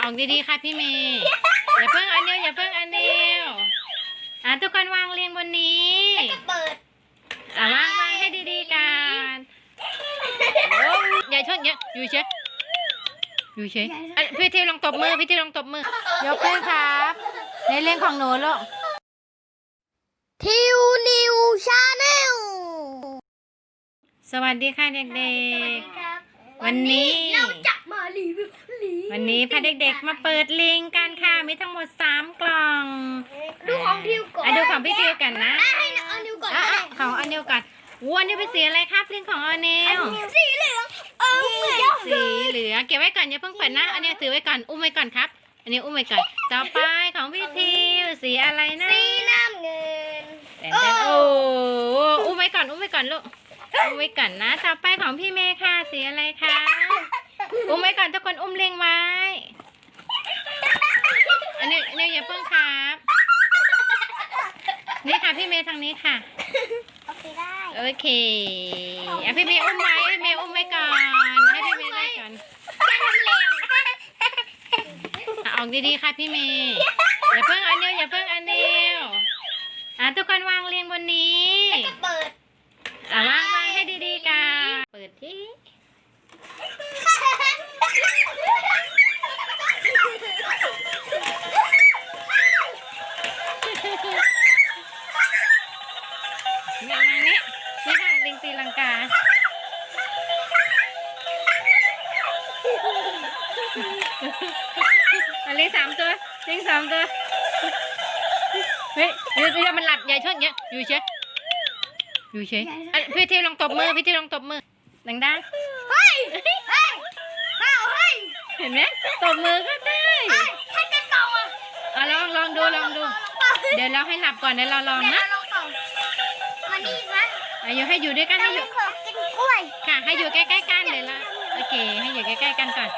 ออกดีๆค่ะพี่เมย์อย่าเพิ่งอันเดียวอย่าเพิ่งอันเดียวอะทุกคนวางเรียงบนนี้เปิดอะวางวางให้ดีๆกันโอ้ยอย่าชนอย่าอยู่เฉยอยู่เฉยอะพี่ทิวลองตบมือพี่ทิวลองตบมือยกขึ้นครับ ในเรื่องของหนูลูกทิวนิวชาแนลสวัสดีค่ะเด็กๆ วันนี้ เราจะมารีวิวลีวันนี้พาเด็กๆมาเปิดลิงก์กันค่ะมีทั้งหมดสามกล่องดูของทิวก่อนอะดูของพี่ทิวกันนะอะให้เอานิวก่อนอะก็ได้อะของอันเดียวกันวัวนี่เป็นสีอะไรครับลิงก์ของอันเนวสีเหลืองเออเหมือนสีเหลืองเก็บไว้ก่อนอย่าเพิ่งเปิดนะอันนี้ถือไว้ก่อนอุ้มไว้ก่อนครับ อันนี้อุ้มไว้ก่อนต่อไปของพี่ทิวสีอะไรนะสีน้ำเงินแต่แต่โอ้อุ้มไว้ก่อนอุ้มไว้ก่อนลูก อุ้มไว้ก่อนนะต่อไปของพี่เมย์ค่ะสีอะไรคะอุ้มไว้ก่อนทุกคนอุ้มเลียงไว้ อันนี้อันนี้อย่าเพิ่งครับ นี่ค่ะพี่เมย์ทางนี้ค่ะ โอเคได้โอเคอะพี่เมย์อุ้มไว้พี่เมย์อุ้มไว้ก่อนให้พี่เมย์ได้ก่อนจะทำเร็วอะออกดีๆค่ะพี่เมย์อย่าเพิ่งอันเดียวอย่าเพิ่งอันเดียวอะทุกคนวางเรียงบนนี้จะเปิด อะวางวางให้ ดีๆกันเปิดที่นี่วางนี้นี่ค่ะลิงตีลังกาอันลิงสามตัวลิงสามตัวเฮ้ยเดี๋ยวเดี๋ยวมันหลัดใหญ่ชนเยอะอยู่เฉย อยู่เฉยอะพี่ทิวลองตบมือพี่ทิวลองตบมือดังเฮ้ยเฮ้ยเฮ้ยเฮ้ยๆเห็นไหมตบมือก็ได้ถ้าจะเป่าอะอะลองลองดูลองดูเดี๋ยวเราให้หลับก่อนเดี๋ยวเราลองเดี๋ยวนะเราลองเป่ามานี่ซะอะอยู่ให้อยู่ด้วยกันเราให้อไม่ยู่ขอกินกล้วยค่ะ ให้อยู่ใกล้ๆกันเดี๋ยวเราโอเค ให้อยู่ใกล้ๆกันก่อน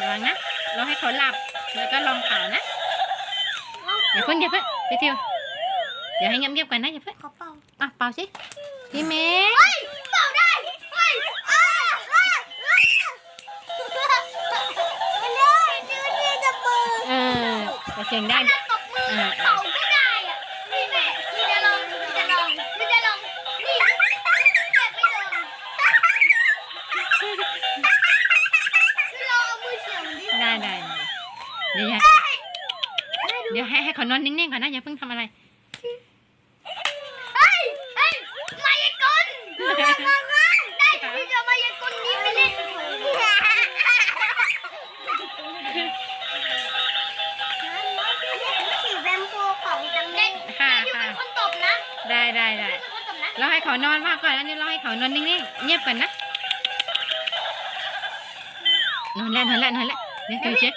ระวังนะเราให้เขาหลับแล้วก็ลองเป่านะอย่าเพิ่งอย่าเพิ่งพี่ทิวเดี๋ยวให้เงียบๆก่อนนะอย่าเพิ่ง ขอเป่า อะเป่าสิพี่เมย์เฮ้ยเป่าได้เฮ้ยอ้าอ้าอ้ามาเลยดูนี่จะเปิดเออแต่เสียงได้ถ้าตบมือเป่าก็ได้อะนี่แม่นี่จะลองนี่จะลองนี่จะลองนี่แต่ไม่โดนคือลองเอามือเฉียงดิได้ได้ได้เดี๋ยวอย่าเดี๋ยวให้ให้เขานอนนิ่งๆก่อนนะอย่าเพิ่งทำอะไร ได้ได้ได้เราให้เขานอนพักก่อนอันนี้เราให้เขานอนนิ่งๆเงียบก่อนนะนอนแล้วนอนแล้วนอนแล้วเดี๋ยวเดี๋ยวเช็ด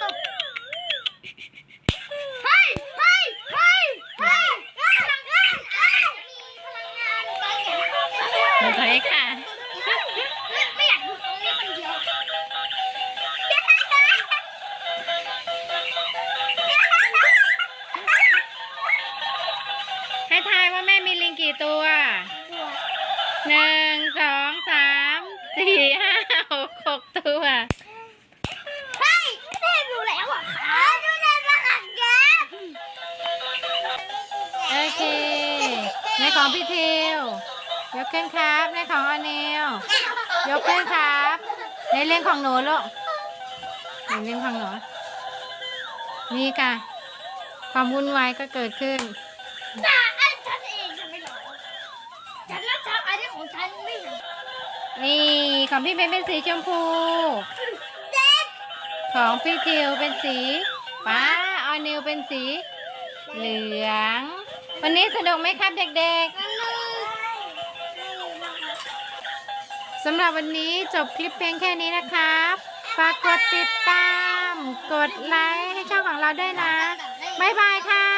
หนึ่งสองสามสี่ห้าหกหกตัวเฮ้ยแม่ดูแล้วอะขาดูแลมาขัดแย้งโอเคในของพี่ทิวยกขึ้นครับในของอเนลยกขึ้นครับ ในเรื่องของหนูลูกในเรื่องของหนูนี่ค่ะ ความวุ่นวายก็เกิดขึ้น ของฉันไม่เห็นนี่ของพี่เป็นเป็นสีชมพู ของพี่ทิวเป็นสีฟ้าออนิวเป็นสี เหลือง วันนี้สนุกไหมครับเด็กๆสำหรับวันนี้จบคลิปเพียงแค่นี้นะครับฝากกดติดตาม กดไลค์ให้ช่องของเราด้วยนะ บ๊ายบายค่ะ